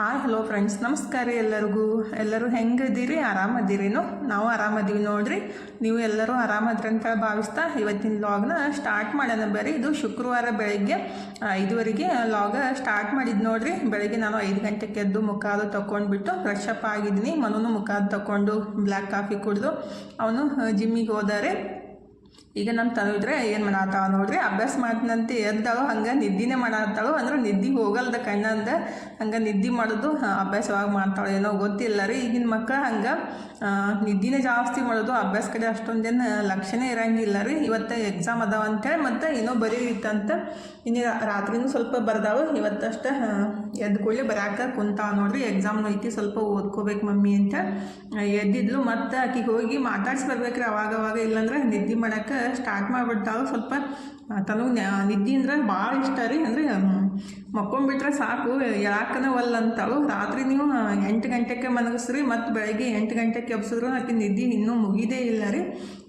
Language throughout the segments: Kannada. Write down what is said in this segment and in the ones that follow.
ಹಾಯ್ ಹಲೋ ಫ್ರೆಂಡ್ಸ್ ನಮಸ್ಕಾರ ಎಲ್ಲರಿಗೂ. ಎಲ್ಲರೂ ಹೆಂಗಿದ್ದೀರಿ? ಆರಾಮದ್ದೀರೇನು ನಾವು ಆರಾಮದೀವಿ ನೋಡ್ರಿ. ನೀವು ಎಲ್ಲರೂ ಆರಾಮದ್ರಿ ಅಂತ ಭಾವಿಸ್ತಾ ಇವತ್ತಿನ ಲಾಗ್ನ ಸ್ಟಾರ್ಟ್ ಮಾಡೋಣ ಬರೀ ಇದು ಶುಕ್ರವಾರ ಬೆಳಗ್ಗೆ ಐದುವರೆಗೆ ಲಾಗ ಸ್ಟಾರ್ಟ್ ಮಾಡಿದ್ದು ನೋಡ್ರಿ. ಬೆಳಗ್ಗೆ ನಾನು ಐದು ಗಂಟೆಗೆ ಎದ್ದು ಮುಖಾದು ತೊಗೊಂಡ್ಬಿಟ್ಟು ಫ್ರೆಶ್ ಅಪ್ ಆಗಿದ್ದೀನಿ. ಮನೂ ಮುಖಾದು ತಗೊಂಡು ಬ್ಲ್ಯಾಕ್ ಕಾಫಿ ಕುಡಿದು ಅವನು ಜಿಮ್ಮಿಗೆ ಹೋದಾರೆ. ಈಗ ನಮ್ಮ ತನು ಇದ್ರೆ ಏನು ಮಾಡತ್ತಾವ ನೋಡ್ರಿ, ಅಭ್ಯಾಸ ಮಾಡಿದಂತೆ ಎದ್ದಾಳು ಹಂಗೆ ನಿದ್ದಿನೇ ಮಾಡತ್ತಾಳು. ಅಂದ್ರೆ ನಿದ್ದೆ ಹೋಗಲ್ದ ಕಣ್ಣಂದ ಹಂಗೆ ನಿದ್ದೆ ಮಾಡೋದು, ಅಭ್ಯಾಸವಾಗಿ ಮಾಡ್ತಾಳೆ ಏನೋ ಗೊತ್ತಿಲ್ಲ ರೀ. ಈಗಿನ ಮಕ್ಕಳು ಹಂಗೆ ನಿದ್ದಿನೇ ಜಾಸ್ತಿ ಮಾಡೋದು ಅಭ್ಯಾಸ ಕಡೆ ಅಷ್ಟೊಂದೇನು ಲಕ್ಷಣೇ ಇರಂಗಿಲ್ಲ ರೀ. ಇವತ್ತು ಎಕ್ಸಾಮ್ ಅದಾವ ಅಂತೇಳಿ ಮತ್ತು ಏನೋ ಬರೀರಿತ್ತಂತ ಇನ್ನು ರಾತ್ರಿನೂ ಸ್ವಲ್ಪ ಬರ್ದಾವು. ಇವತ್ತಷ್ಟು ಎದ್ದು ಕೂಡಲೇ ಬರಾಕ ಕುಂತಾವ ನೋಡ್ರಿ. ಎಕ್ಸಾಮ್ನು ಐತಿ, ಸ್ವಲ್ಪ ಓದ್ಕೋಬೇಕು ಮಮ್ಮಿ ಅಂತ ಎದ್ದಿದ್ಲು. ಮತ್ತು ಆಕಿಗೆ ಹೋಗಿ ಮಾತಾಡ್ಸಿ ಬರ್ಬೇಕ್ರಿ ಅವಾಗ ಅವಾಗ. ಇಲ್ಲಾಂದ್ರೆ ನಿದ್ದೆ ಮಾಡಕ್ಕೆ ಸ್ಟಾರ್ಟ್ ಮಾಡಿಬಿಡ್ತಾವೆ ಸ್ವಲ್ಪ ತನಗೆ ನಿದ್ದೆ ಅಂದ್ರೆ ಭಾಳ ಇಷ್ಟ ರೀ. ಅಂದರೆ ಮಕ್ಕೊಂಬಿಟ್ರೆ ಸಾಕು ಯಾಕನ ಒಲ್ಲ ಅಂತಾಳು. ರಾತ್ರಿ ನೀವು ಎಂಟು ಗಂಟೆಗೆ ಮಲಗಿಸ್ರಿ, ಮತ್ತು ಬೆಳಗ್ಗೆ ಎಂಟು ಗಂಟೆಗೆ ಎಬ್ಸಿದ್ರು ಆಕೆ ನಿದ್ದೆ ಇನ್ನೂ ಮುಗಿದೇ ಇಲ್ಲ ರೀ.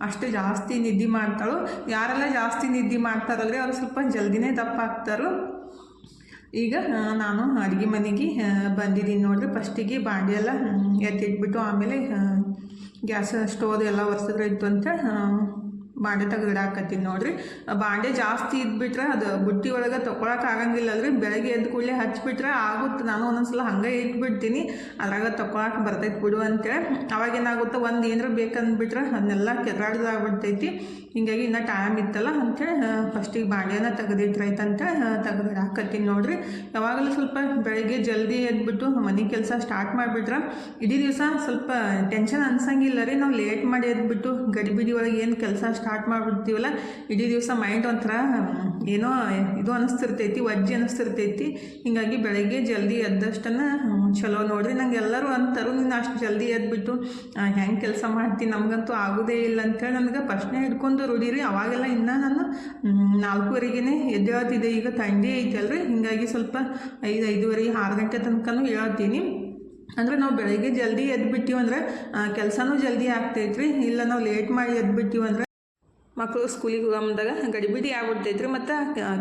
ಅಷ್ಟು ಜಾಸ್ತಿ ನಿದ್ದೆ ಮಾಡ್ತಾಳು. ಯಾರೆಲ್ಲ ಜಾಸ್ತಿ ನಿದ್ದೆ ಮಾಡ್ತಾರಲ್ರಿ, ಅವ್ರು ಸ್ವಲ್ಪ ಜಲ್ದಿನೇ ದಪ್ಪ ಆಗ್ತಾರು. ಈಗ ನಾನು ಅಡುಗೆ ಮನೆಗೆ ಬಂದಿದ್ದೀನಿ ನೋಡಿರಿ. ಫಸ್ಟಿಗೆ ಬಾಂಡಿ ಎಲ್ಲ ಎತ್ತಿಟ್ಬಿಟ್ಟು ಆಮೇಲೆ ಗ್ಯಾಸ್ ಸ್ಟೋವ್ ಎಲ್ಲ ಒರೆಸಿದ್ರೆ ಇತ್ತು ಅಂತ ಬಾಂಡೆ ತೆಗೆದಿಡಾಕತ್ತೀನಿ ನೋಡ್ರಿ. ಬಾಂಡೆ ಜಾಸ್ತಿ ಇದ್ಬಿಟ್ರೆ ಅದು ಬುಟ್ಟಿ ಒಳಗೆ ತೊಗೊಳಕ್ಕೆ ಆಗಂಗಿಲ್ಲ ಅಲ್ರಿ ಬೆಳಗ್ಗೆ ಎದ್ದು ಕೂಡಲೇ ಹಚ್ಚಿಬಿಟ್ರೆ ಆಗುತ್ತೆ ನಾನು ಒಂದೊಂದ್ಸಲ ಹಂಗೆ ಇಟ್ಬಿಡ್ತೀನಿ. ಅದ್ರಾಗ ತೊಗೊಳಕ್ಕೆ ಬರ್ತೈತೆ ಬಿಡು ಅಂತೇಳಿ. ಅವಾಗೇನಾಗುತ್ತೆ ಒಂದು ಏನಾರ ಬೇಕಂದ್ಬಿಟ್ರೆ ಅದನ್ನೆಲ್ಲ ಕೆರ್ರಾಡ್ದಾಗ್ಬಿಡ್ತೈತಿ ಹಿಂಗಾಗಿ ಇನ್ನೂ ಟೈಮ್ ಇತ್ತಲ್ಲ ಅಂತೇಳಿ ಫಸ್ಟಿಗೆ ಬಾಂಡೆನ ತೆಗೆದಿಟ್ರೈತಂತ ತೆಗೆದಿಡಾಕತ್ತೀನಿ ನೋಡ್ರಿ. ಯಾವಾಗಲೂ ಸ್ವಲ್ಪ ಬೆಳಗ್ಗೆ ಜಲ್ದಿ ಎದ್ಬಿಟ್ಟು ಮನೆ ಕೆಲಸ ಸ್ಟಾರ್ಟ್ ಮಾಡಿಬಿಟ್ರೆ ಇಡೀ ದಿವಸ ಸ್ವಲ್ಪ ಟೆನ್ಷನ್ ಅನ್ಸಂಗಿಲ್ಲ ರೀ. ನಾವು ಲೇಟ್ ಮಾಡಿ ಎದ್ಬಿಟ್ಟು ಗಡಿಬಿಡಿ ಒಳಗೆ ಏನು ಕೆಲಸ ಸ್ಟಾರ್ಟ್ ಮಾಡಿಬಿಡ್ತೀವಲ್ಲ, ಇಡೀ ದಿವಸ ಮೈಂಡ್ ಒಂಥರ, ಏನೋ ಇದು ಅನಿಸ್ತಿರ್ತೈತಿ, ವಜ್ಜಿ ಅನಿಸ್ತಿರ್ತೈತಿ. ಹೀಗಾಗಿ ಬೆಳಗ್ಗೆ ಜಲ್ದಿ ಎದ್ದಷ್ಟನ್ನ ಚಲೋ ನೋಡ್ರಿ. ನಂಗೆ ಎಲ್ಲರೂ ಅಂತಾರು, ನೀನು ಅಷ್ಟು ಜಲ್ದಿ ಎದ್ಬಿಟ್ಟು ಹೆಂಗೆ ಕೆಲಸ ಮಾಡ್ತೀನಿ ನಮಗಂತೂ ಆಗೋದೇ ಇಲ್ಲ ಅಂತೇಳಿ ನನಗೆ ಪ್ರಶ್ನೆ ಹಿಡ್ಕೊಂಡು ರೂಢಿರಿ ಅವಾಗೆಲ್ಲ ಇನ್ನೂ ನಾನು ನಾಲ್ಕೂವರೆಗೇ ಎದ್ದೇಳ್ತಿದ್ದೆ. ಈಗ ಥಂಡಿ ಐತಲ್ರಿ. ಹಿಂಗಾಗಿ ಸ್ವಲ್ಪ ಐದು, ಐದುವರೆ, ಆರು ಗಂಟೆ ತನಕನೂ ಹೇಳ್ತೀನಿ ಅಂದರೆ ನಾವು ಬೆಳಗ್ಗೆ ಜಲ್ದಿ ಎದ್ಬಿಟ್ಟಿವಿ ಅಂದ್ರೆ ಕೆಲಸನೂ ಜಲ್ದಿ ಆಗ್ತೈತ್ರಿ. ಇಲ್ಲ, ನಾವು ಲೇಟ್ ಮಾಡಿ ಎದ್ಬಿಟ್ಟಿವಿ ಅಂದ್ರೆ ಮಕ್ಕಳು ಸ್ಕೂಲಿಗೆ ಹೋಗಂದಾಗ ಗಡಿಬಿಡಿ ಆಗ್ಬಿಡ್ತೈತ್ರಿ, ಮತ್ತು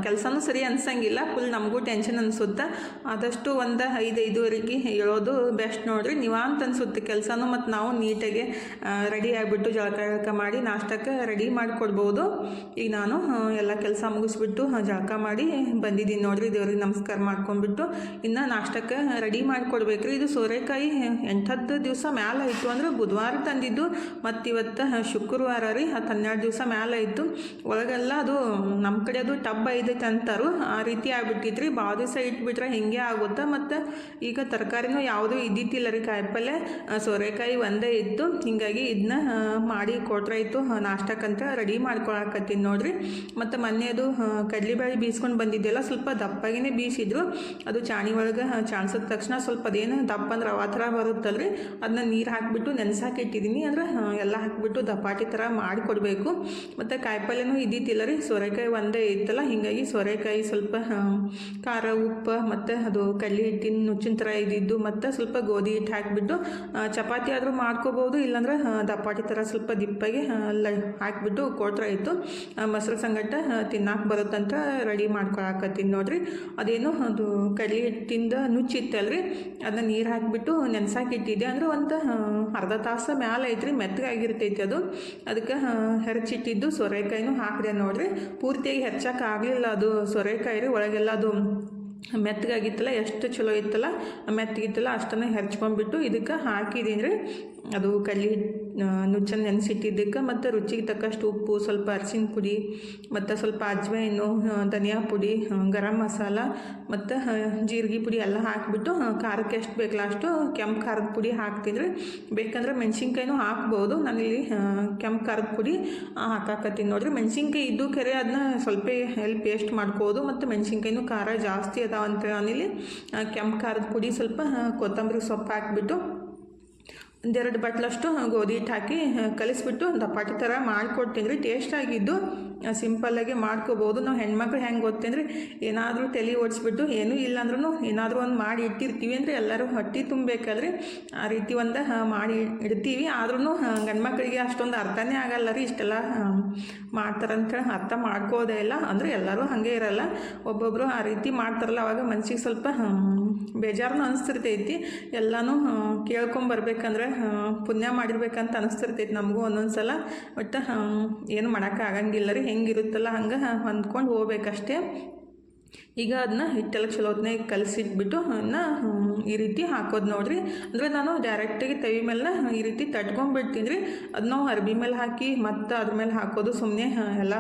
ಕೆಲಸನೂ ಸರಿ ಅನ್ಸಂಗಿಲ್ಲ ಫುಲ್ ನಮಗೂ ಟೆನ್ಷನ್ ಅನಿಸುತ್ತೆ. ಆದಷ್ಟು ಒಂದು ಐದು, ಐದುವರೆಗೆ ಹೇಳೋದು ಬೆಸ್ಟ್ ನೋಡ್ರಿ. ನಿವಾಂತ ಅನಿಸುತ್ತೆ ಕೆಲಸನೂ ಮತ್ತು ನಾವು ನೀಟಾಗಿ ರೆಡಿ ಆಗಿಬಿಟ್ಟು ಜಳಕ ಜಳಕ ಮಾಡಿ ನಾಷ್ಟಕ್ಕೆ ರೆಡಿ ಮಾಡಿಕೊಡ್ಬೋದು. ಈಗ ನಾನು ಎಲ್ಲ ಕೆಲಸ ಮುಗಿಸ್ಬಿಟ್ಟು ಜಳಕ ಮಾಡಿ ಬಂದಿದ್ದೀನಿ ನೋಡ್ರಿ, ದೇವ್ರಿಗೆ ನಮಸ್ಕಾರ ಮಾಡ್ಕೊಂಡ್ಬಿಟ್ಟು. ಇನ್ನು ನಾಷ್ಟಕ್ಕೆ ರೆಡಿ ಮಾಡಿಕೊಡ್ಬೇಕ್ರಿ. ಇದು ಸೋರೆಕಾಯಿ ಎಂಟತ್ತು ದಿವಸ ಮ್ಯಾಲ ಆಯಿತು ಅಂದ್ರೆ ಬುಧವಾರ ತಂದಿದ್ದು. ಮತ್ತು ಇವತ್ತು ಶುಕ್ರವಾರ ರೀ ಹತ್ತು ಹನ್ನೆರಡು ದಿವಸ ಮ್ಯಾಲೆ ಇತ್ತು ಒಳಗೆಲ್ಲ ಅದು ನಮ್ಮ ಕಡೆ ಅದು ಟಬ್ ಐದೈತೆ ಅಂತಾರು. ಆ ರೀತಿ ಆಗ್ಬಿಟ್ಟಿತ್ರಿ. ಭಾಳ ದಿವಸ ಇಟ್ಬಿಟ್ರೆ ಹಿಂಗೆ ಆಗುತ್ತೆ? ಮತ್ತು ಈಗ ತರಕಾರಿನೂ ಯಾವುದೂ ಇದ್ದಿತ್ತಿಲ್ಲ ರೀ ಕಾಯಿಪಲ್ಲೆ. ಸೋರೆಕಾಯಿ ಒಂದೇ ಇತ್ತು. ಹಿಂಗಾಗಿ ಇದನ್ನ ಮಾಡಿ ಕೊಟ್ರಾಯ್ತು ನಾಷ್ಟಕ್ಕಂತ ರೆಡಿ ಮಾಡ್ಕೊಳಕತ್ತೀನಿ ನೋಡ್ರಿ. ಮತ್ತು ಮೊನ್ನೆ ಅದು ಕಡಲೆಬೇಳೆ ಬೀಸ್ಕೊಂಡು ಬಂದಿದ್ದೆಲ್ಲ ಸ್ವಲ್ಪ ದಪ್ಪಾಗಿನೇ ಬೀಸಿದ್ರು. ಅದು ಚಾಣಿ ಒಳಗೆ ಚಾಣ್ಸಿದ ತಕ್ಷಣ ಸ್ವಲ್ಪ ಅದೇನು ದಪ್ಪ ಅಂದ್ರೆ ಅವ ಥರ ಬರುತ್ತಲ್ರಿ. ಅದನ್ನ ನೀರು ಹಾಕಿಬಿಟ್ಟು ನೆನೆಸಾಕಿಟ್ಟಿದ್ದೀನಿ ಅಂದ್ರೆ ಎಲ್ಲ ಹಾಕಿಬಿಟ್ಟು ದಪಾಟಿ ಥರ ಮಾಡಿಕೊಡ್ಬೇಕು ಮತ್ತು ಕಾಯಿಪಲ್ಯನೂ ಇದ್ದಿತ್ತಿಲ್ಲ ರೀ. ಸೋರೆಕಾಯಿ ಒಂದೇ ಇತ್ತಲ್ಲ, ಹೀಗಾಗಿ ಸೋರೆಕಾಯಿ ಸ್ವಲ್ಪ ಖಾರ, ಉಪ್ಪು ಮತ್ತು ಅದು ಕಲ್ಲಿ ಹಿಟ್ಟಿನ ನುಚ್ಚಿನ ಥರ ಇದ್ದಿದ್ದು ಮತ್ತು ಸ್ವಲ್ಪ ಗೋಧಿ ಹಿಟ್ಟು ಹಾಕಿಬಿಟ್ಟು ಚಪಾತಿ ಆದರೂ ಮಾಡ್ಕೋಬೋದು, ಇಲ್ಲಾಂದ್ರೆ ದಪಾಟಿ ಥರ ಸ್ವಲ್ಪ ದಿಪ್ಪಾಗಿ ಲ, ಹಾಕಿಬಿಟ್ಟು ಕೊಟ್ರಾಯ್ತು ಮೊಸರು ಸಂಗಟ ತಿನ್ನಕ್ಕೆ ಬರುತ್ತಂತ ರೆಡಿ ಮಾಡ್ಕೊಳಕತ್ತೀನಿ ನೋಡ್ರಿ. ಅದೇನು ಅದು ಕಲ್ಲಿ ಹಿಟ್ಟಿಂದ ನುಚ್ಚಿತ್ತಲ್ರಿ. ಅದನ್ನ ನೀರು ಹಾಕಿಬಿಟ್ಟು ನೆನ್ಸಾಕಿ ಇಟ್ಟಿದ್ದೆ. ಅಂದ್ರೆ ಒಂದು ಅರ್ಧ ತಾಸು ಮ್ಯಾಲೆ ಐತ್ರಿ, ಮೆತ್ತಗಾಗಿರ್ತೈತಿ ಅದು. ಅದಕ್ಕೆ ಹೆರಚಿಟ್ಟಿದ್ದು. ಸೊರೆಕಾಯಿನೂ ಹಾಕಿದೆ ನೋಡಿರಿ. ಪೂರ್ತಿಯಾಗಿ ಹೆಚ್ಚಕ್ಕೆ ಆಗಲಿಲ್ಲ ಅದು ಸೊರೆಕಾಯಿ ರೀ ಒಳಗೆಲ್ಲ ಅದು ಮೆತ್ತಗಾಗಿತ್ತಲ್ಲ, ಎಷ್ಟು ಚಲೋ ಇತ್ತಲ್ಲ, ಮೆತ್ತಗಿತ್ತಲ್ಲ ಅಷ್ಟನ್ನು ಹೆರ್ಚ್ಕೊಂಡ್ಬಿಟ್ಟು ಇದಕ್ಕೆ ಹಾಕಿದ್ದೀನಿ ರೀ ಅದು ಕಲ್ಲಿ ನುಚ್ಚನ್ನು ನೆನೆಸಿಟ್ಟಿದ್ದಕ್ಕೆ ಮತ್ತು ರುಚಿಗೆ ತಕ್ಕಷ್ಟು ಉಪ್ಪು ಸ್ವಲ್ಪ ಅರಿಶಿನ ಪುಡಿ ಮತ್ತು ಸ್ವಲ್ಪ ಅಜ್ವೈನು ಆ, ಧನಿಯಾ ಪುಡಿ ಗರಂ ಮಸಾಲ ಮತ್ತು ಜೀರಿಗೆ ಪುಡಿ ಎಲ್ಲ ಹಾಕಿಬಿಟ್ಟು ಖಾರಕ್ಕೆ ಎಷ್ಟು ಬೇಕಲ್ಲ ಅಷ್ಟು ಕೆಂಪು ಖಾರದ ಪುಡಿ ಹಾಕ್ತಿದ್ರೆ. ಬೇಕಂದ್ರೆ ಮೆಣಸಿನ್ಕಾಯಿನೂ ಹಾಕ್ಬೋದು. ನಾನಿಲ್ಲಿ ಕೆಂಪು ಖಾರದ ಪುಡಿ ಹಾಕಾಕತ್ತೀನಿ ನೋಡಿರಿ. ಮೆಣಸಿನ್ಕಾಯಿ ಇದ್ದು ಕೆರೆ ಅದನ್ನ ಸ್ವಲ್ಪ ಎಲ್ಲಿ ಪೇಸ್ಟ್ ಮಾಡ್ಕೋದು ಮತ್ತು ಮೆಣಸಿನ್ಕಾಯಿನೂ ಖಾರ ಜಾಸ್ತಿ ಅದಾವಂತ ನಾನಿಲ್ಲಿ ಕೆಂಪು ಖಾರದ ಪುಡಿ ಸ್ವಲ್ಪ ಕೊತ್ತಂಬರಿ ಸೊಪ್ಪು ಹಾಕಿಬಿಟ್ಟು ಒಂದೆರಡು ಬಟ್ಲಷ್ಟು ಗೋಧಿ ಹಿಟ್ಟು ಹಾಕಿ ಕಲಿಸ್ಬಿಟ್ಟು ದಪಾಟಿ ಥರ ಮಾಡಿಕೊಡ್ತೀನಿ ರೀ. ಟೇಸ್ಟ್ ಆಗಿದ್ದು ಸಿಂಪಲ್ಲಾಗಿ ಮಾಡ್ಕೋಬೋದು. ನಾವು ಹೆಣ್ಮಕ್ಳು ಹೆಂಗೆ ಗೊತ್ತಂದ್ರೆ ಏನಾದರೂ ತಲೆ ಓಡಿಸ್ಬಿಟ್ಟು ಏನೂ ಇಲ್ಲ ಅಂದ್ರೂ ಏನಾದರೂ ಒಂದು ಮಾಡಿ ಇಟ್ಟಿರ್ತೀವಿ ಅಂದರೆ ಎಲ್ಲರೂ ಹೊಟ್ಟೆ ತುಂಬಬೇಕಾದ್ರೆ ಆ ರೀತಿ ಒಂದು ಮಾಡಿ ಇಡ್ತೀವಿ. ಆದ್ರೂ ಗಂಡ್ಮಕ್ಳಿಗೆ ಅಷ್ಟೊಂದು ಅರ್ಥನೇ ಆಗಲ್ಲ ರೀ ಇಷ್ಟೆಲ್ಲ ಮಾಡ್ತಾರಂತ ಅರ್ಥ ಮಾಡ್ಕೋದೇ ಇಲ್ಲ. ಅಂದರೆ ಎಲ್ಲರೂ ಹಾಗೆ ಇರಲ್ಲ. ಒಬ್ಬೊಬ್ಬರು ಆ ರೀತಿ ಮಾಡ್ತಾರಲ್ಲ, ಅವಾಗ ಮನ್ಸಿಗೆ ಸ್ವಲ್ಪ ಬೇಜಾರನು ಅನಿಸ್ತಿರ್ತೈತಿ. ಎಲ್ಲನೂ ಕೇಳ್ಕೊಂಬರ್ಬೇಕಂದ್ರೆ ಪುಣ್ಯ ಮಾಡಿರ್ಬೇಕಂತ ಅನಿಸ್ತಿರ್ತೈತಿ ನಮಗೂ ಒಂದೊಂದು ಸಲ ಒಟ್ಟು ಏನು ಮಾಡೋಕ್ಕಾಗಂಗಿಲ್ಲ ರೀ. ಹೆಂಗಿರುತ್ತಲ್ಲ ಹಂಗೆ ಹೊಂದ್ಕೊಂಡು ಹೋಗ್ಬೇಕಷ್ಟೇ. ಈಗ ಅದನ್ನ ಹಿಟ್ಟೆಲ್ಲ ಚಲೋ ಹೊತ್ತನೇ ಕಲಸಿಟ್ಬಿಟ್ಟು ಅದನ್ನ ಈ ರೀತಿ ಹಾಕೋದು ನೋಡ್ರಿ. ಅಂದರೆ ನಾನು ಡೈರೆಕ್ಟಾಗಿ ತವಿ ಮೇಲೆ ಈ ರೀತಿ ತಟ್ಕೊಂಡ್ಬಿಡ್ತೀನಿ ರೀ ಅದನ್ನ ಅರ್ಬಿ ಮೇಲೆ ಹಾಕಿ ಮತ್ತು ಅದ್ರ ಮೇಲೆ ಹಾಕೋದು ಸುಮ್ಮನೆ ಎಲ್ಲ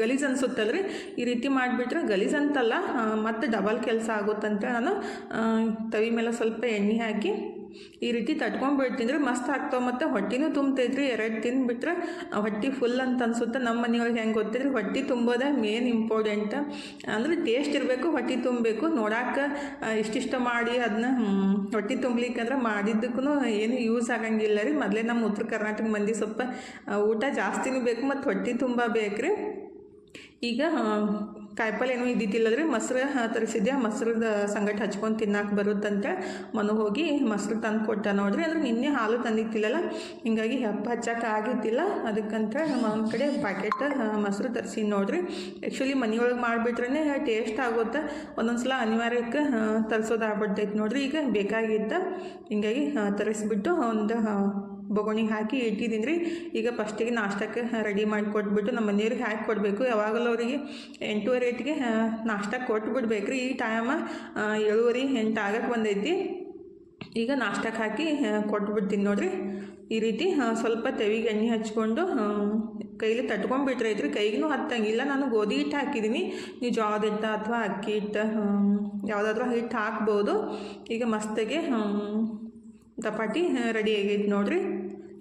ಗಲೀಜು ರೀ ಈ ರೀತಿ ಮಾಡಿಬಿಟ್ರೆ ಗಲೀಜು ಅಂತಲ್ಲ ಮತ್ತು ಡಬಲ್ ಕೆಲಸ ಆಗುತ್ತಂತ ನಾನು ತವಿ ಮೇಲೆ ಸ್ವಲ್ಪ ಎಣ್ಣೆ ಹಾಕಿ ಈ ರೀತಿ ತಟ್ಕೊಂಡ್ಬಿಟ್ಟು ತಿಂದರೆ ಮಸ್ತ್ ಆಗ್ತಾವೆ ಮತ್ತು ಹೊಟ್ಟೆನೂ ತುಂಬ್ತೈತ್ರಿ, ಎರಡು ತಿಂದುಬಿಟ್ರೆ ಹೊಟ್ಟೆ ಫುಲ್ ಅಂತ ಅನ್ಸುತ್ತೆ. ನಮ್ಮ ಮನೆಯೊಳಗೆ ಹೆಂಗೆ ಗೊತ್ತಿದ್ರೆ, ಹೊಟ್ಟೆ ತುಂಬೋದೇ ಮೇನ್ ಇಂಪಾರ್ಟೆಂಟ್ ಅಂದರೆ ಟೇಸ್ಟ್ ಇರಬೇಕು, ಹೊಟ್ಟೆ ತುಂಬಬೇಕು. ನೋಡಕ್ಕೆ ಇಷ್ಟಿಷ್ಟ ಮಾಡಿ ಅದನ್ನ ಹೊಟ್ಟೆ ತುಂಬಲಿಕ್ಕಂದ್ರೆ ಮಾಡಿದ್ದಕ್ಕೂ ಏನು ಯೂಸ್ ಆಗಂಗಿಲ್ಲ ರೀ. ಮೊದಲೇ ನಮ್ಮ ಉತ್ತರ ಕರ್ನಾಟಕ ಮಂದಿ ಸ್ವಲ್ಪ ಊಟ ಜಾಸ್ತಿನೂ ಬೇಕು ಮತ್ತು ಹೊಟ್ಟೆ ತುಂಬ ಬೇಕು ರೀ ಈಗ ಕಾಯಿಪಲ್ಲೆ ಏನೂ ಇದ್ದಿದ್ದಿಲ್ಲದ್ರೆ ಮೊಸರು ತರಿಸಿದ್ದೆ. ಮೊಸರದ ಸಂಗಟ ಹಚ್ಕೊಂಡು ತಿನ್ನಕ್ಕೆ ಬರುತ್ತಂತ ಮನು ಹೋಗಿ ಮೊಸರು ತಂದು ಕೊಟ್ಟ ನೋಡ್ರಿ. ಅಂದ್ರೆ ನಿನ್ನೆ ಹಾಲು ತಂದಿತ್ತಿಲ್ಲಲ್ಲ ಹಿಂಗಾಗಿ ಹೆಪ್ಪ ಹಚ್ಚಕ್ಕೆ ಆಗಿದ್ದಿಲ್ಲ. ಅದಕ್ಕಂತ ನಮ್ಮ ಅವ್ನ ಕಡೆ ಪ್ಯಾಕೆಟ್ ಮೊಸರು ತರಿಸಿ ನೋಡ್ರಿ. ಆ್ಯಕ್ಚುಲಿ ಮನೆಯೊಳಗೆ ಮಾಡಿಬಿಟ್ರೆ ಟೇಸ್ಟ್ ಆಗುತ್ತೆ. ಒಂದೊಂದು ಸಲ ಅನಿವಾರ್ಯಕ್ಕೆ ತರಿಸೋದಾಗ್ಬಿಡ್ತೈತೆ ನೋಡ್ರಿ. ಈಗ ಬೇಕಾಗಿತ್ತ ಹಿಂಗಾಗಿ ತರಿಸ್ಬಿಟ್ಟು ಒಂದು ಬೊಗಣಿಗೆ ಹಾಕಿ ಇಟ್ಟಿದ್ದೀನಿ ರೀ. ಈಗ ಫಸ್ಟಿಗೆ ನಾಷ್ಟಕ್ಕೆ ರೆಡಿ ಮಾಡಿ ಕೊಟ್ಬಿಟ್ಟು ನಮ್ಮ ಮನೆಯವ್ರಿಗೆ ಹಾಕಿ ಕೊಡಬೇಕು? ಯಾವಾಗಲೂ ಅವರಿಗೆ ಎಂಟೂವರೆ ಏಟಿಗೆ ನಾಷ್ಟ ಕೊಟ್ಬಿಡ್ಬೇಕು ರೀ. ಈ ಟೈಮ ಏಳುವರೆ, ಎಂಟು ಆಗಕ್ಕೆ ಬಂದೈತಿ. ಈಗ ನಾಷ್ಟಕ್ಕೆ ಹಾಕಿ ಕೊಟ್ಬಿಡ್ತೀನಿ ನೋಡಿರಿ. ಈ ರೀತಿ ಸ್ವಲ್ಪ ತೆವಿಗೆ ಎಣ್ಣೆ ಹಚ್ಕೊಂಡು ಕೈಲಿ ತಟ್ಕೊಂಡ್ಬಿಟ್ರೆ ಐತ್ರಿ ಕೈಗೂ ಹತ್ತಂಗಿಲ್ಲ ನಾನು ಗೋಧಿ ಹಿಟ್ಟು ಹಾಕಿದ್ದೀನಿ. ನೀವು ಜೋಳದ ಹಿಟ್ಟು ಅಥವಾ ಅಕ್ಕಿ ಹಿಟ್ಟು ಯಾವುದಾದ್ರು ಹಿಟ್ಟು ಹಾಕ್ಬೋದು. ಈಗ ಮಸ್ತಾಗೆ ದಪಾಟಿ ರೆಡಿ ಆಗೈತೆ ನೋಡಿರಿ.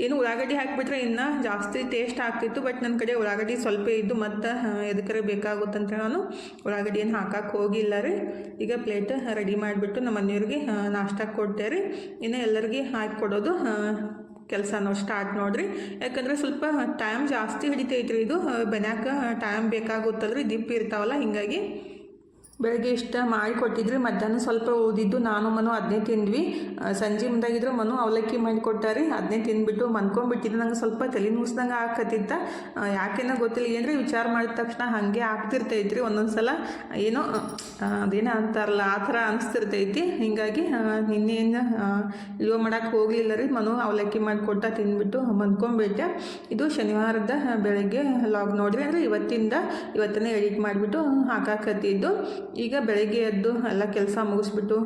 ಏನು ಉಳ್ಳಾಗಡ್ಡಿ ಹಾಕಿಬಿಟ್ರೆ ಇನ್ನು ಜಾಸ್ತಿ ಟೇಸ್ಟ್ ಆಗ್ತಿತ್ತು ಬಟ್ ನನ್ನ ಕಡೆ ಉಳ್ಳಾಗಡ್ಡಿ ಸ್ವಲ್ಪ ಇದ್ದು ಮತ್ತು ಎದಕ್ಕರೆ ಬೇಕಾಗುತ್ತಂತ ನಾನು ಉಳ್ಳಾಗಡ್ಡಿ ಹಾಕಕ್ಕೆ ಹೋಗಿಲ್ಲ ರೀ. ಈಗ ಪ್ಲೇಟ್ ರೆಡಿ ಮಾಡಿಬಿಟ್ಟು ನಮ್ಮ ಮನೆಯವ್ರಿಗೆ ನಾಷ್ಟಕ್ಕೆ ಕೊಟ್ಟೆ ರೀ. ಇನ್ನು ಎಲ್ಲರಿಗೆ ಹಾಕಿ ಕೊಡೋದು ಕೆಲಸ ಸ್ಟಾರ್ಟ್ ನೋಡ್ರಿ. ಯಾಕಂದರೆ ಸ್ವಲ್ಪ ಟೈಮ್ ಜಾಸ್ತಿ ಹಿಡಿತೈತ್ರಿ ಇದು ಬೆನ್ಯಾಕ ಟೈಮ್ ಬೇಕಾಗುತ್ತಲ್ರಿ ದಿಪ್ ಇರ್ತಾವಲ್ಲ, ಹೀಗಾಗಿ ಬೆಳಗ್ಗೆ ಇಷ್ಟ ಮಾಡಿ ಕೊಟ್ಟಿದ್ರಿ, ಮಧ್ಯಾಹ್ನ ಸ್ವಲ್ಪ ಓದಿದ್ದು, ನಾನು ಮನು ಅದನ್ನೇ ತಿಂದ್ವಿ. ಸಂಜೆ ಮುಂದಾಗಿದ್ರು ಮನು ಅವಲಕ್ಕಿ ಮಾಡಿಕೊಟ್ಟಾರಿ ಅದನ್ನೇ ತಿಂದ್ಬಿಟ್ಟು ಮನ್ಕೊಂಡ್ಬಿಟ್ಟಿದ್ದು. ನಂಗೆ ಸ್ವಲ್ಪ ತಲೆ ನುಸ್ದಂಗೆ ಆಕತ್ತಿತ್ತ ಯಾಕೆನೋ ಗೊತ್ತಿಲ್ಲ, ಏನ್ರಿ ವಿಚಾರ ಮಾಡಿದ ತಕ್ಷಣ ಹಾಗೆ ಆಗ್ತಿರ್ತೈತ್ರಿ ಒಂದೊಂದು ಸಲ ಏನೋ ಅದೇನೋ ಅಂತಾರಲ್ಲ, ಆ ಥರ ಅನಿಸ್ತಿರ್ತೈತಿ. ಹೀಗಾಗಿ ನಿನ್ನೇನು ಇಳುವ ಮಾಡೋಕ್ಕೆ ಹೋಗಲಿಲ್ಲ ರೀ. ಮನು ಅವಲಕ್ಕಿ ಮಾಡಿಕೊಟ್ಟ ತಿಂದ್ಬಿಟ್ಟು ಮನ್ಕೊಂಬಿಟ್ಟೆ ಇದು ಶನಿವಾರದ ಬೆಳಗ್ಗೆ ಲಾಗ್ ನೋಡಿರಿ. ಅಂದರೆ ಇವತ್ತಿಂದ ಇವತ್ತನೇ ಎಡಿಟ್ ಮಾಡಿಬಿಟ್ಟು ಹಾಕಾಕತ್ತಿದ್ದು. ಈಗ ಬೆಳಗ್ಗೆ ಎದ್ದು ಎಲ್ಲ ಕೆಲಸ ಮುಗಿಸ್ಬಿಟ್ಟು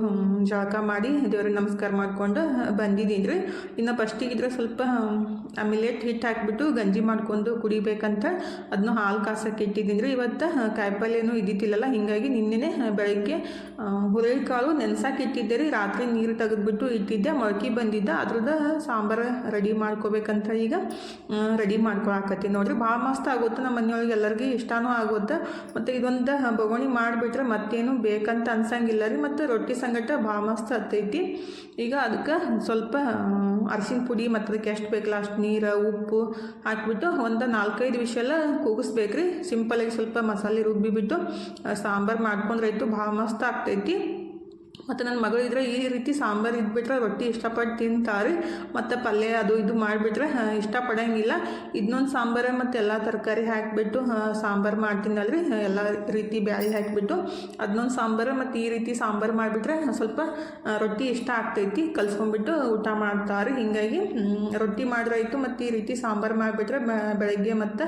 ಜಳಕ ಮಾಡಿ ದೇವ್ರಿಗೆ ನಮಸ್ಕಾರ ಮಾಡಿಕೊಂಡು ಬಂದಿದ್ದೀನಿ ರೀ ಇನ್ನು ಫಸ್ಟಿಗಿದ್ರೆ ಸ್ವಲ್ಪ ಮಿಲೆಟ್ ಹಿಟ್ಟು ಹಾಕಿಬಿಟ್ಟು ಗಂಜಿ ಮಾಡ್ಕೊಂಡು ಕುಡಿಬೇಕಂತ ಅದನ್ನು ಹಾಲು ಕಾಸಕ್ಕೆ ಇಟ್ಟಿದ್ದೀನಿ ರೀ ಇವತ್ತು ಕಾಯಿಪಲ್ಲೇನು ಇದ್ದಿದ್ದಿಲ್ಲಲ್ಲ ಹೀಗಾಗಿ ನಿನ್ನೆ ಬೆಳಗ್ಗೆ ಹುರಳಿಕಾಳು ಕಾಳು ನೆನ್ಸಕ್ಕೆ ಇಟ್ಟಿದ್ದೆ ರೀ ರಾತ್ರಿ ನೀರು ತೆಗೆದುಬಿಟ್ಟು ಇಟ್ಟಿದ್ದೆ, ಮೊಳಕೆ ಬಂದಿದ್ದ. ಅದ್ರದ್ದು ಸಾಂಬಾರು ರೆಡಿ ಮಾಡ್ಕೋಬೇಕಂತ ಈಗ ರೆಡಿ ಮಾಡ್ಕೊಳಕತ್ತೀನಿ ನೋಡಿರಿ. ಭಾಳ ಮಸ್ತ್ ಆಗುತ್ತೆ ನಮ್ಮ ಮನೆಯೊಳಗೆ ಎಲ್ಲರಿಗೂ, ಇಷ್ಟನೂ ಆಗುತ್ತೆ. ಮತ್ತು ಇದೊಂದು ಬೊಗಣಿ ಮಾಡಿಬಿಟ್ರೆ ಮತ್ತೇನು ಬೇಕಂತ ಅನ್ಸಂಗಿಲ್ಲ ರೀ, ಮತ್ತು ರೊಟ್ಟಿ ಸಂಗಟ ಭಾಳ ಮಸ್ತ್ ಹತ್ತೈತಿ. ಈಗ ಅದಕ್ಕೆ ಸ್ವಲ್ಪ ಅರಿಶಿನ ಪುಡಿ ಮತ್ತು ಅದಕ್ಕೆ ಎಷ್ಟು ಬೇಕಲ್ಲ ಅಷ್ಟು ನೀರು, ಉಪ್ಪು ಹಾಕಿಬಿಟ್ಟು ಒಂದು ನಾಲ್ಕೈದು ವಿಷೆಲ್ಲ ಕೂಗಿಸ್ಬೇಕು ರೀ ಸಿಂಪಲಾಗಿ ಸ್ವಲ್ಪ ಮಸಾಲೆ ರುಬ್ಬಿಬಿಟ್ಟು ಸಾಂಬಾರು ಮಾಡ್ಕೊಂಡ್ರೆ ಭಾಳ ಮಸ್ತ್ ಆಗ್ತೈತಿ. ಮತ್ತು ನನ್ನ ಮಗಳು ಇದ್ರೆ ಈ ರೀತಿ ಸಾಂಬಾರು ಇದ್ಬಿಟ್ರೆ ರೊಟ್ಟಿ ಇಷ್ಟಪಟ್ಟು ತಿಂತಾರೆ. ಮತ್ತು ಪಲ್ಯ ಅದು ಇದು ಮಾಡಿಬಿಟ್ರೆ ಇಷ್ಟಪಡೋಂಗಿಲ್ಲ. ಇದನ್ನೊಂದು ಸಾಂಬಾರು ಮತ್ತು ಎಲ್ಲ ತರಕಾರಿ ಹಾಕಿಬಿಟ್ಟು ಸಾಂಬಾರು ಮಾಡ್ತೀನಲ್ರಿ ಎಲ್ಲ ರೀತಿ ಬ್ಯಾಳಿ ಹಾಕಿಬಿಟ್ಟು ಅದನ್ನೊಂದು ಸಾಂಬಾರು ಮತ್ತು ಈ ರೀತಿ ಸಾಂಬಾರು ಮಾಡಿಬಿಟ್ರೆ ಸ್ವಲ್ಪ ರೊಟ್ಟಿ ಇಷ್ಟ ಆಗ್ತೈತಿ. ಕಲ್ಸ್ಕೊಂಡ್ಬಿಟ್ಟು ಊಟ ಮಾಡ್ತಾರೆ. ಹೀಗಾಗಿ ರೊಟ್ಟಿ ಮಾಡಿದ್ರಾಯ್ತು ಮತ್ತು ಈ ರೀತಿ ಸಾಂಬಾರು ಮಾಡಿಬಿಟ್ರೆ ಬೆಳಗ್ಗೆ ಮತ್ತು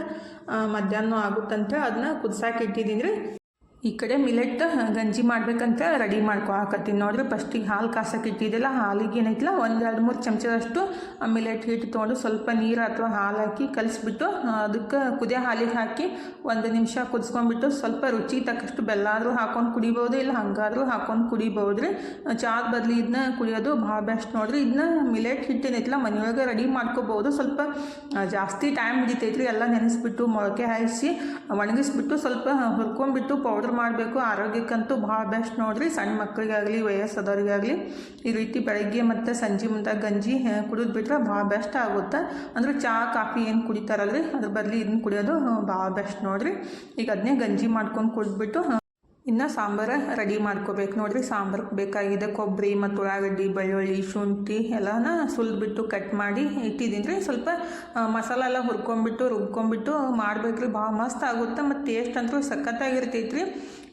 ಮಧ್ಯಾಹ್ನ ಆಗುತ್ತಂತ. ಅದನ್ನ ಕುದಿಸಾಕಿಟ್ಟಿದ್ದೀನಿ ರೀ. ಈ ಕಡೆ ಮಿಲೆಟ್ ಗಂಜಿ ಮಾಡ್ಬೇಕಂತ ರೆಡಿ ಮಾಡ್ಕೊಳಕತ್ತೀನಿ ನೋಡ್ರಿ ಫಸ್ಟಿಗೆ ಹಾಲು ಕಾಸಕ್ಕೆ ಇಟ್ಟಿದ್ದೆಲ್ಲ, ಹಾಲಿಗೆ ಏನೈತಿಲ್ಲ ಒಂದು ಎರಡು ಮೂರು ಚಮಚದಷ್ಟು, ಆ, ಮಿಲೆಟ್ ಹಿಟ್ಟು ತೊಗೊಂಡು ಸ್ವಲ್ಪ ನೀರು ಅಥವಾ ಹಾಲು ಹಾಕಿ ಕಲಿಸ್ಬಿಟ್ಟು ಅದಕ್ಕೆ ಕುದಿಯ ಹಾಲಿಗೆ ಹಾಕಿ ಒಂದು ನಿಮಿಷ ಕುದಿಸ್ಕೊಂಡ್ಬಿಟ್ಟು ಸ್ವಲ್ಪ ರುಚಿ ತಕ್ಕಷ್ಟು ಬೆಲ್ಲ ಆದರೂ ಹಾಕೊಂಡು ಕುಡಿಬೋದು, ಇಲ್ಲ ಹಂಗಾದರೂ ಹಾಕೊಂಡು ಕುಡಿಬೋದು ರೀ. ಚಾದ ಬದಲು ಇದನ್ನ ಕುಡಿಯೋದು ಭಾಳ ಬೆಸ್ಟ್ ನೋಡಿರಿ. ಇದನ್ನ ಮಿಲೆಟ್ ಹಿಟ್ಟು ಏನೈತಿಲ್ಲ, ಮನೆಯೊಳಗೆ ರೆಡಿ ಮಾಡ್ಕೋಬೋದು. ಸ್ವಲ್ಪ ಜಾಸ್ತಿ ಟೈಮ್ ಹಿಡಿತೈತ್ರಿ, ಎಲ್ಲ ನೆನೆಸ್ಬಿಟ್ಟು ಮೊಳಕೆ ಹಾಯಿಸಿ ಒಣಗಿಸ್ಬಿಟ್ಟು ಸ್ವಲ್ಪ ಹುರ್ಕೊಂಡ್ಬಿಟ್ಟು ಪೌಡ್ರ್ ಜೋರು ಮಾಡಬೇಕು. ಆರೋಗ್ಯಕ್ಕಂತೂ ಭಾಳ ಬೆಸ್ಟ್ ನೋಡ್ರಿ. ಸಣ್ಣ ಮಕ್ಕಳಿಗಾಗಲಿ ವಯಸ್ಸಾದವ್ರಿಗಾಗಲಿ ಈ ರೀತಿ ಬೆಳಗ್ಗೆ ಮತ್ತು ಸಂಜೆ ಮುಂದೆ ಗಂಜಿ ಕುಡಿದು ಬಿಟ್ರೆ ಭಾಳ ಬೆಸ್ಟ್ ಆಗುತ್ತೆ. ಅಂದ್ರೆ ಚಹಾ ಕಾಫಿ ಏನು ಕುಡಿತಾರಲ್ರಿ? ಅದ್ರ ಬದಲು ಇದನ್ನ ಕುಡಿಯೋದು ಭಾಳ ಬೆಸ್ಟ್ ನೋಡ್ರಿ. ಈಗ ಅದನ್ನೇ ಗಂಜಿ ಮಾಡ್ಕೊಂಡು ಕುಡಿದ್ಬಿಟ್ಟು ಇನ್ನು ಸಾಂಬಾರು ರೆಡಿ ಮಾಡ್ಕೋಬೇಕು ನೋಡಿರಿ. ಸಾಂಬಾರ್ಗೆ ಬೇಕಾಗಿದೆ ಕೊಬ್ಬರಿ ಮತ್ತು ಉಳ್ಳಾಗಡ್ಡಿ, ಬೆಳ್ಳುಳ್ಳಿ, ಶುಂಠಿ ಎಲ್ಲನ ಸುಲಿದ್ಬಿಟ್ಟು ಕಟ್ ಮಾಡಿ ಇಟ್ಟಿದ್ದೀನಿ ರೀ ಸ್ವಲ್ಪ ಮಸಾಲೆ ಎಲ್ಲ ಹುರ್ಕೊಂಬಿಟ್ಟು ರುಬ್ಕೊಂಬಿಟ್ಟು ಮಾಡ್ಬೇಕ್ರಿ. ಭಾಳ ಮಸ್ತ್ ಆಗುತ್ತೆ ಮತ್ತು ಟೇಸ್ಟ್ ಅಂತೂ ಸಖತ್ತಾಗಿರ್ತೈತೆ ರೀ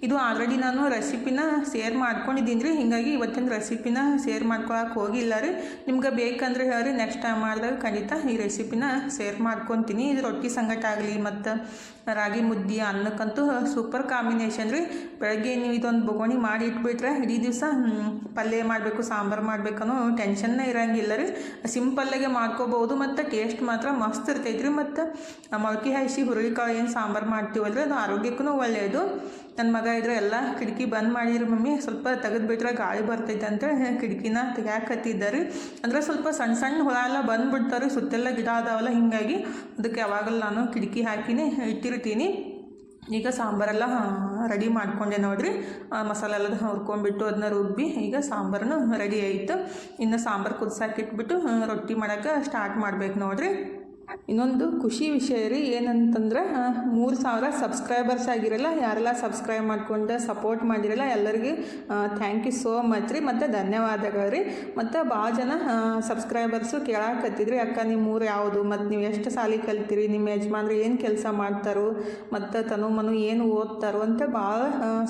ಇದು ಆಲ್ರೆಡಿ ನಾನು ರೆಸಿಪಿನ ಶೇರ್ ಮಾಡ್ಕೊಂಡಿದ್ದೀನಿ ರೀ ಹೀಗಾಗಿ ಇವತ್ತಿನ ರೆಸಿಪಿನ ಶೇರ್ ಮಾಡ್ಕೊಳಕ್ಕೆ ಹೋಗಿಲ್ಲ ರೀ. ನಿಮ್ಗೆ ಬೇಕಂದ್ರೆ ಹೇಳ್ರಿ. ನೆಕ್ಸ್ಟ್ ಟೈಮ್ ಮಾಡಿದಾಗ ಖಂಡಿತ ಈ ರೆಸಿಪಿನ ಶೇರ್ ಮಾಡ್ಕೊತೀನಿ. ಇದು ರೊಟ್ಟಿ ಸಂಗಟ ಆಗಲಿ ಮತ್ತು ರಾಗಿ ಮುದ್ದೆ ಅನ್ನಕ್ಕಂತೂ ಸೂಪರ್ ಕಾಂಬಿನೇಷನ್ ರೀ. ಬೆಳಗ್ಗೆ ನೀವು ಇದೊಂದು ಬೊಗೋಣಿ ಮಾಡಿ ಇಟ್ಬಿಟ್ರೆ ಇಡೀ ದಿವಸ ಪಲ್ಯ ಮಾಡಬೇಕು, ಸಾಂಬಾರು ಮಾಡ್ಬೇಕನ್ನೋ ಟೆನ್ಷನ್ನೇ ಇರೋಂಗಿಲ್ಲ ರೀ. ಸಿಂಪಲ್ಲಾಗೆ ಮಾಡ್ಕೋಬೋದು ಮತ್ತು ಟೇಸ್ಟ್ ಮಾತ್ರ ಮಸ್ತ್ ಇರ್ತೈತೆ ರೀ ಮತ್ತು. ಮೊಳಕೆ ಹಾಯಿಸಿ ಹುರುಳಿಕಾಳು ಏನು ಸಾಂಬಾರು ಮಾಡ್ತೀವಲ್ರಿ, ಅದು ಆರೋಗ್ಯಕ್ಕೂ ಒಳ್ಳೆಯದು ನನ್ನ ಮಗ ಇದ್ರೆ ಎಲ್ಲ ಕಿಟಕಿ ಬಂದ್ ಮಾಡಿರಿ ಮಮ್ಮಿ. ಸ್ವಲ್ಪ ತೆಗೆದ್ಬಿಟ್ರೆ ಗಾಳಿ ಬರ್ತೈತೆ ಅಂತ ಕಿಟಕಿನ ತೆಗ್ಯಾಕತ್ತಿದ್ದಾರೆ. ಅಂದ್ರೆ ಸ್ವಲ್ಪ ಸಣ್ಣ ಸಣ್ಣ ಹುಳ ಎಲ್ಲ ಬಂದ್ಬಿಡ್ತಾರೆ ಸುತ್ತೆಲ್ಲ ಗಿಡ ಅದಾವಲ್ಲ, ಹಿಂಗಾಗಿ ಅದಕ್ಕೆ ಯಾವಾಗಲೂ ನಾನು ಕಿಟಕಿ ಹಾಕಿನೇ ಇಟ್ಟಿರ್ತೀನಿ. ಈಗ ಸಾಂಬಾರೆಲ್ಲ ರೆಡಿ ಮಾಡ್ಕೊಂಡೆ ನೋಡಿರಿ. ಮಸಾಲೆ ಎಲ್ಲ ಹುರ್ಕೊಂಡ್ಬಿಟ್ಟು ಅದನ್ನ ರುಬ್ಬಿ ಈಗ ಸಾಂಬಾರನ್ನು ರೆಡಿ ಆಯಿತು. ಇನ್ನು ಸಾಂಬಾರು ಕುದಿಸಾಕಿಟ್ಬಿಟ್ಟು ರೊಟ್ಟಿ ಮಾಡೋಕ್ಕೆ ಸ್ಟಾರ್ಟ್ ಮಾಡ್ಬೇಕು ನೋಡ್ರಿ. ಇನ್ನೊಂದು ಖುಷಿ ವಿಷಯ ರೀ ಏನಂತಂದ್ರೆ ಮೂರು ಸಾವಿರ ಸಬ್ಸ್ಕ್ರೈಬರ್ಸ್ ಆಗಿರಲ್ಲ, ಯಾರೆಲ್ಲ ಸಬ್ಸ್ಕ್ರೈಬ್ ಮಾಡ್ಕೊಂಡು ಸಪೋರ್ಟ್ ಮಾಡಿರಲ್ಲ, ಎಲ್ಲರಿಗೂ ಥ್ಯಾಂಕ್ ಯು ಸೋ ಮಚ್ ರೀ, ಮತ್ತು ಧನ್ಯವಾದಗಳು ರೀ. ಮತ್ತು ಭಾಳ ಜನ ಸಬ್ಸ್ಕ್ರೈಬರ್ಸು ಕೇಳಾಕತ್ತಿದ್ರಿ, ಅಕ್ಕ ನಿಮ್ಮ ಊರು ಯಾವುದು, ಮತ್ತು ನೀವು ಎಷ್ಟು ಸಾಲಿ ಕಲ್ತೀರಿ ನಿಮ್ಮ ಯಜಮಾನ್ರು ಏನು ಕೆಲಸ ಮಾಡ್ತಾರೋ, ಮತ್ತು ತನು ಮನು ಏನು ಓದ್ತಾರೋ ಅಂತ ಭಾಳ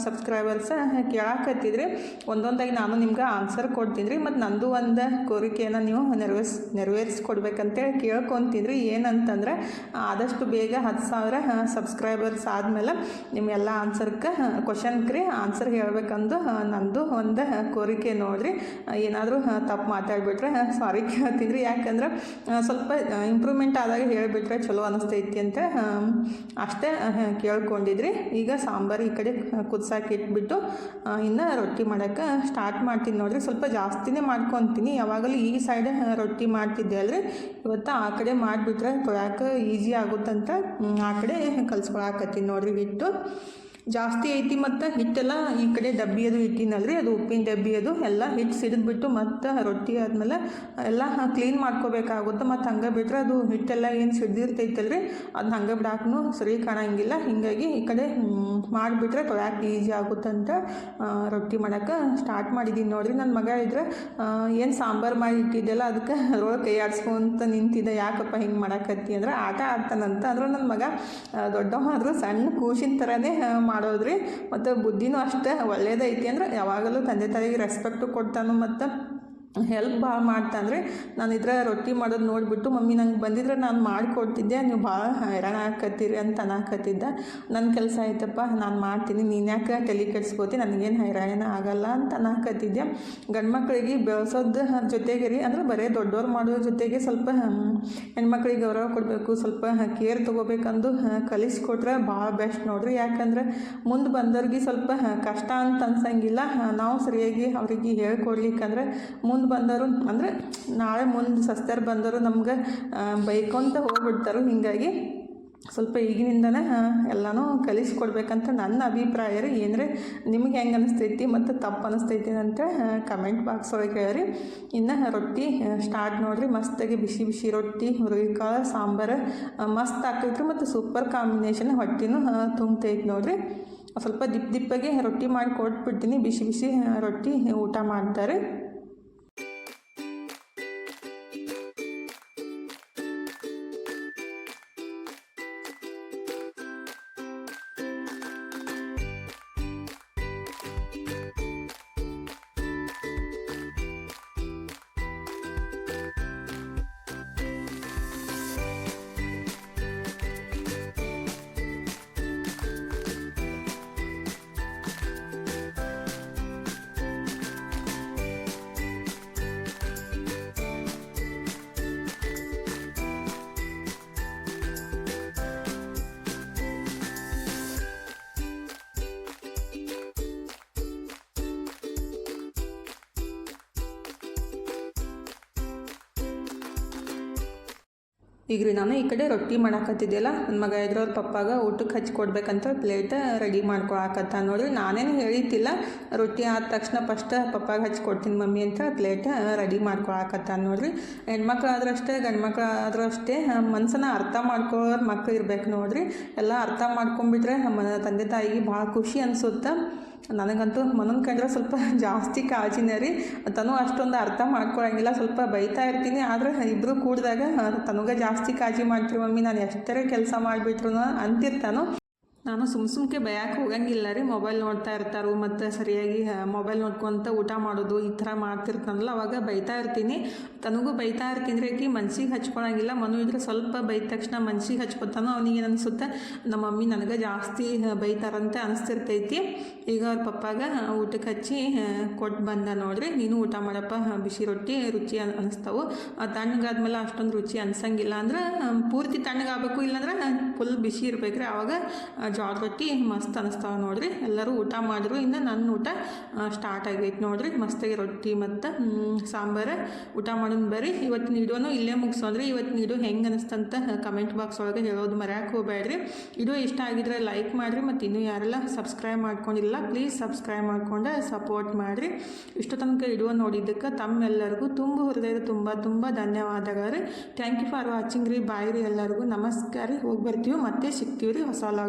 ಸಬ್ಸ್ಕ್ರೈಬರ್ಸ್ ಕೇಳಾಕತ್ತಿದ್ರಿ. ಒಂದೊಂದಾಗಿ ನಾನು ನಿಮ್ಗೆ ಆನ್ಸರ್ ಕೊಡ್ತೀನಿ ರೀ ಮತ್ತು ನಂದು ಒಂದು ಕೋರಿಕೆಯನ್ನು ನೀವು ನೆರವೇರ್ಸ್, ನೆರವೇರಿಸ್ಕೊಡ್ಬೇಕಂತೇಳಿ ಕೇಳ್ಕೊತೀನಿ ರೀ ಏನಂತಂದ್ರೆ ಆದಷ್ಟು ಬೇಗ ಹತ್ತು ಸಾವಿರ ಸಬ್ಸ್ಕ್ರೈಬರ್ಸ್ ಆದಮೇಲೆ ನಿಮ್ಮೆಲ್ಲ ಆನ್ಸರ್ಗೆ ಕ್ವಶನ್ಗೆ ರೀ ಆನ್ಸರ್ ಹೇಳಬೇಕಂದು ನಂದು ಒಂದು ಕೋರಿಕೆ ನೋಡಿರಿ. ಏನಾದರೂ ತಪ್ಪು ಮಾತಾಡಿಬಿಟ್ರೆ ಸಾರಿ ಕೇಳ್ತೀನಿ ರೀ ಯಾಕಂದ್ರೆ ಸ್ವಲ್ಪ ಇಂಪ್ರೂವ್ಮೆಂಟ್ ಆದಾಗ ಹೇಳಿಬಿಟ್ರೆ ಚಲೋ ಅನಿಸ್ತೈತಿ ಅಂತ ಅಷ್ಟೇ ಕೇಳ್ಕೊಂಡಿದ್ರಿ. ಈಗ ಸಾಂಬಾರು ಈ ಕಡೆ ಕುದ್ಸಾಕಿ ಇಟ್ಬಿಟ್ಟು ಇನ್ನು ರೊಟ್ಟಿ ಮಾಡೋಕ್ಕೆ ಸ್ಟಾರ್ಟ್ ಮಾಡ್ತೀನಿ ನೋಡ್ರಿ. ಸ್ವಲ್ಪ ಜಾಸ್ತಿನೇ ಮಾಡ್ಕೊತೀನಿ. ಯಾವಾಗಲೂ ಈ ಸೈಡ್ ರೊಟ್ಟಿ ಮಾಡ್ತಿದ್ದೆ ಅಲ್ರಿ. ಇವತ್ತು ಆ ಕಡೆ ಮಾಡಿಬಿಟ್ರೆ ತೊಳ್ಯಾಕೆ ಈಸಿ ಆಗುತ್ತಂತ ಆ ಕಡೆ ಕಲ್ಸ್ಕೊಳಕತ್ತೀನಿ ನೋಡ್ರಿ ಹಿಟ್ಟು ಜಾಸ್ತಿ ಐತಿ ಮತ್ತು ಹಿಟ್ಟೆಲ್ಲ ಈ ಕಡೆ ಡಬ್ಬಿ ಅದು ಇಟ್ಟಿನಲ್ರಿ ಅದು ಉಪ್ಪಿನ ಡಬ್ಬಿ ಅದು ಎಲ್ಲ ಹಿಟ್ಟು ಸಿಡಿದ್ಬಿಟ್ಟು ಮತ್ತು ರೊಟ್ಟಿ ಆದಮೇಲೆ ಎಲ್ಲ ಕ್ಲೀನ್ ಮಾಡ್ಕೋಬೇಕಾಗುತ್ತೆ. ಮತ್ತು ಹಂಗೆ ಬಿಟ್ಟರೆ ಅದು ಹಿಟ್ಟೆಲ್ಲ ಏನು ಸಿಡ್ದಿರ್ತೈತಲ್ರಿ ಅದು ಹಂಗೆ ಬಿಡಾಕೂ ಸರಿ ಕಾಣಂಗಿಲ್ಲ. ಹೀಗಾಗಿ ಈ ಕಡೆ ಮಾಡಿಬಿಟ್ರೆ ತೊಳ್ಯಾಕೆ ಈಜಿ ಆಗುತ್ತಂತ ರೊಟ್ಟಿ ಮಾಡೋಕ್ಕೆ ಸ್ಟಾರ್ಟ್ ಮಾಡಿದ್ದೀನಿ ನೋಡಿರಿ. ನನ್ನ ಮಗ ಇದ್ರೆ ಏನು ಸಾಂಬಾರು ಮಾಡಿ ಇಟ್ಟಿದ್ದೆಲ್ಲ ಅದಕ್ಕೆ ಅದ್ರೊಳಗೆ ಕೈ ಆಡಿಸ್ಕೊಂತ ನಿಂತಿದ್ದೆ. ಯಾಕಪ್ಪ ಹಿಂಗೆ ಮಾಡಾಕತ್ತಿ ಅಂದ್ರೆ ಆಟ ಆಡ್ತಾನಂತ. ಆದರೂ ನನ್ನ ಮಗ ದೊಡ್ಡವ ಆದರೂ ಸಣ್ಣ ಕೂಸಿನ ಥರನೇ ಆ, ಮಾಡೋದ್ರಿ ಮತ್ತು ಬುದ್ಧಿನೂ ಅಷ್ಟೇ ಒಳ್ಳೇದೈತಿ ಅಂದ್ರೆ ಯಾವಾಗಲೂ ತಂದೆ ತಾಯಿಗೆ ರೆಸ್ಪೆಕ್ಟು ಕೊಡ್ತಾನು ಮತ್ತು ಹೆಲ್ಪ್ ಭಾಳ ಅಂದರೆ ನಾನು ಇದ್ರ ರೊಟ್ಟಿ ಮಾಡೋದು ನೋಡಿಬಿಟ್ಟು, ಮಮ್ಮಿ ನಂಗೆ ಬಂದಿದ್ರೆ ನಾನು ಮಾಡಿಕೊಡ್ತಿದ್ದೆ, ನೀವು ಭಾಳ ಹೈರಾಣ ಹಾಕತ್ತೀರಿ ಅಂತ ಅನ್ನಕತ್ತಿದ್ದ ನನ್ನ ಕೆಲಸ ಆಯ್ತಪ್ಪ, ನಾನು ಮಾಡ್ತೀನಿ, ನೀನು ಯಾಕೆ ತಲೆ ಕೆಡ್ಸ್ಕೋತಿ, ನನಗೇನು ಹೈರಾಣ ಆಗಲ್ಲ ಅಂತ ಅನ್ನಕತ್ತಿದ್ದೆ ಗಂಡು ಮಕ್ಕಳಿಗೆ ಬೆಳೆಸೋದು ಜೊತೆಗೆ ರೀ ಅಂದ್ರೆ ಬರೀ ದೊಡ್ಡವ್ರು ಮಾಡೋ ಜೊತೆಗೆ ಸ್ವಲ್ಪ ಹೆಣ್ಮಕ್ಳಿಗೆ ಗೌರವ ಕೊಡಬೇಕು, ಸ್ವಲ್ಪ ಕೇರ್ ತೊಗೋಬೇಕಂದು ಕಲಿಸ್ಕೊಟ್ರೆ ಭಾಳ ಬೆಸ್ಟ್ ನೋಡ್ರಿ. ಯಾಕಂದ್ರೆ ಮುಂದೆ ಬಂದವ್ರಿಗೆ ಸ್ವಲ್ಪ ಕಷ್ಟ ಅಂತ ಅನ್ಸಂಗಿಲ್ಲ. ನಾವು ಸರಿಯಾಗಿ ಅವರಿಗೆ ಹೇಳ್ಕೊಡ್ಲಿಕ್ಕಂದ್ರೆ ಮುಂದೆ ಬಂದವರು ಅಂದರೆ ನಾಳೆ ಮುಂದೆ ಸಸ್ತ್ಯರು ಬಂದವರು ನಮ್ಗೆ ಬೈಕೊಂತ ಹೋಗ್ಬಿಡ್ತಾರೆ, ಹೀಗಾಗಿ ಸ್ವಲ್ಪ ಈಗಿನಿಂದನೇ ಎಲ್ಲನೂ ಕಲಿಸ್ಕೊಡ್ಬೇಕಂತ ನನ್ನ ಅಭಿಪ್ರಾಯ ರೀ. ಏನರೆ, ನಿಮ್ಗೆ ಹೆಂಗೆ ಅನಿಸ್ತೈತಿ ಮತ್ತು ತಪ್ಪು ಅನಿಸ್ತೈತಿ ಅಂತ ಕಮೆಂಟ್ ಬಾಕ್ಸ್ ಒಳಗೆ ಹೇಳ್ರಿ ಇನ್ನು ರೊಟ್ಟಿ ಸ್ಟಾರ್ಟ್ ನೋಡ್ರಿ. ಮಸ್ತಾಗಿ ಬಿಸಿ ಬಿಸಿ ರೊಟ್ಟಿ ಹುರುಳಿಕಾಳು ಸಾಂಬಾರು ಮಸ್ತ್ ಆಗ್ತೈತ್ರಿ. ಮತ್ತು ಸೂಪರ್ ಕಾಂಬಿನೇಷನ್ ಹೊಟ್ಟಿನೂ ತುಂಬ್ತೈತಿ ನೋಡ್ರಿ. ಸ್ವಲ್ಪ ದಿಪ್ ದಿಪ್ಪಾಗಿ ರೊಟ್ಟಿ ಮಾಡಿ ಕೊಟ್ಬಿಡ್ತೀನಿ. ಬಿಸಿ ಬಿಸಿ ರೊಟ್ಟಿ ಊಟ ಮಾಡ್ತಾರೆ. ಈಗ ರೀ ನಾನು ಈ ಕಡೆ ರೊಟ್ಟಿ ಮಾಡಾಕತ್ತಿದ್ದೆಲ್ಲ. ನನ್ನ ಮಗ ಇದ್ರವ್ರ ಪಪ್ಪಾಗ ಊಟಕ್ಕೆ ಹಚ್ಚಿ ಕೊಡ್ಬೇಕಂತ ಪ್ಲೇಟ್ ರೆಡಿ ಮಾಡ್ಕೊಳಕತ್ತ ನೋಡ್ರಿ. ನಾನೇನು ಹೇಳಿತ್ತಿಲ್ಲ ರೊಟ್ಟಿ ಆದ ತಕ್ಷಣ ಫಸ್ಟ್ ಪಪ್ಪಾಗ ಹಚ್ಚಿ ಕೊಡ್ತೀನಿ ಮಮ್ಮಿ ಅಂತ ಪ್ಲೇಟ್ ರೆಡಿ ಮಾಡ್ಕೊಳಕತ್ತ ನೋಡಿರಿ. ಹೆಣ್ಮಕ್ಳು ಆದ್ರೂ ಅಷ್ಟೇ ಗಂಡು ಮಕ್ಳು ಆದ್ರೂ ಅಷ್ಟೇ, ಮನ್ಸನ್ನ ಅರ್ಥ ಮಾಡ್ಕೋರ್ ಮಕ್ಳು ಇರ್ಬೇಕು ನೋಡಿರಿ. ಎಲ್ಲ ಅರ್ಥ ಮಾಡ್ಕೊಂಬಿಟ್ರೆ ನಮ್ಮ ತಂದೆ ತಾಯಿಗೆ ಭಾಳ ಖುಷಿ ಅನಿಸುತ್ತೆ. ನನಗಂತೂ ಮನನ್ ಕಂಡ್ರೆ ಸ್ವಲ್ಪ ಜಾಸ್ತಿ ಕಾಳಜಿನೇ ರೀ. ತನೂ ಅಷ್ಟೊಂದು ಅರ್ಥ ಮಾಡ್ಕೊಳಂಗಿಲ್ಲ, ಸ್ವಲ್ಪ ಬೈತಾ ಇರ್ತೀನಿ. ಆದ್ರೆ ಇಬ್ಬರು ಕೂಡಿದಾಗ ತನಗೆ ಜಾಸ್ತಿ ಕಾಳಜಿ ಮಾಡ್ತೀವಿ ಮಮ್ಮಿ, ನಾನು ಎಷ್ಟರೇ ಕೆಲಸ ಮಾಡಿಬಿಟ್ರು ಅಂತಿರ್ತಾನು. ನಾನು ಸುಮ್ ಸುಮ್ಕೆ ಬಯಕ್ಕೆ ಹೋಗಂಗಿಲ್ಲ ರೀ. ಮೊಬೈಲ್ ನೋಡ್ತಾ ಇರ್ತಾರೋ, ಮತ್ತು ಸರಿಯಾಗಿ ಮೊಬೈಲ್ ನೋಡ್ಕೊಂತ ಊಟ ಮಾಡೋದು, ಈ ಥರ ಮಾಡ್ತಿರ್ತಾನಲ್ಲ, ಅವಾಗ ಬೈತಾ ಇರ್ತೀನಿ. ತನಗೂ ಬೈತಾ ಇರ್ತೀನಿ ರೀ. ಮನ್ಸಿಗೆ ಹಚ್ಕೊಳಂಗಿಲ್ಲ. ಮನು ಇದ್ರೆ ಸ್ವಲ್ಪ ಬೈದ ತಕ್ಷಣ ಮನ್ಸಿಗೆ ಹಚ್ಕೊತಾನೋ, ಅವನಿಗೆ ಅನಿಸುತ್ತೆ, ನಮ್ಮ ಮಮ್ಮಿ ನನಗೆ ಜಾಸ್ತಿ ಬೈತಾರಂತೆ ಅನಿಸ್ತಿರ್ತೈತಿ. ಈಗ ಅವ್ರ ಪಪ್ಪಾಗ ಊಟಕ್ಕೆ ಹಚ್ಚಿ ಕೊಟ್ಟು ಬಂದ ನೋಡ್ರಿ. ನೀನು ಊಟ ಮಾಡಪ್ಪ ಬಿಸಿ ರೊಟ್ಟಿ, ರುಚಿ ಅನ್- ಅನಿಸ್ತಾವು. ತಣ್ಣಗಾದ್ಮೇಲೆ ಅಷ್ಟೊಂದು ರುಚಿ ಅನ್ಸಂಗಿಲ್ಲ ಅಂದ್ರೆ ಪೂರ್ತಿ ತಣ್ಣಗಾಗಬೇಕು ಇಲ್ಲಾಂದ್ರೆ ಫುಲ್ ಬಿಸಿ ಇರ್ಬೇಕ್ರಿ. ಆವಾಗ ರೊಟ್ಟಿ ಮಸ್ತ್ ಅನಿಸ್ತಾವೆ ನೋಡ್ರಿ. ಎಲ್ಲರೂ ಊಟ ಮಾಡಿದ್ರು ಇನ್ನು ನನ್ನ ಊಟ ಸ್ಟಾರ್ಟ್ ಆಗೈತೆ ನೋಡ್ರಿ. ಮಸ್ತಾಗಿ ರೊಟ್ಟಿ ಮತ್ತು ಸಾಂಬಾರು. ಊಟ ಮಾಡೋದು ಬರ್ರಿ. ಇವತ್ತಿನ ವಿಡಿಯೋನು ಇಲ್ಲೇ ಮುಗಿಸೋದ್ರಿ. ಇವತ್ತಿನ ವಿಡಿಯೋ ಹೆಂಗೆ ಅನಿಸ್ತಂತ ಕಮೆಂಟ್ ಬಾಕ್ಸ್ ಒಳಗೆ ಹೇಳೋದು ಮರ್ಯಾಕೆ ಹೋಗ್ಬೇಡ್ರಿ. ಇದು ಇಷ್ಟ ಆಗಿದ್ರೆ ಲೈಕ್ ಮಾಡಿರಿ ಮತ್ತು ಇನ್ನೂ ಯಾರೆಲ್ಲ ಸಬ್ಸ್ಕ್ರೈಬ್ ಮಾಡ್ಕೊಂಡಿಲ್ಲ ಪ್ಲೀಸ್ ಸಬ್ಸ್ಕ್ರೈಬ್ ಮಾಡ್ಕೊಂಡು ಸಪೋರ್ಟ್ ಮಾಡಿರಿ. ಇಷ್ಟು ತನಕ ವಿಡಿಯೋ ನೋಡಿದ್ದಕ್ಕೆ ತಮ್ಮೆಲ್ಲರಿಗೂ ತುಂಬ ಹೃದಯದ ತುಂಬ ತುಂಬ ಧನ್ಯವಾದಗಳು ರೀ. ಥ್ಯಾಂಕ್ ಯು ಫಾರ್ ವಾಚಿಂಗ್ ರೀ. ಬಾಯ್ ರೀ ಎಲ್ಲರಿಗೂ. ನಮಸ್ಕಾರ ರೀ. ಹೋಗಿ ಬರ್ತೀವಿ. ಮತ್ತೆ ಸಿಗ್ತೀವಿ ರೀ ಹೊಸ ಲಾಗ್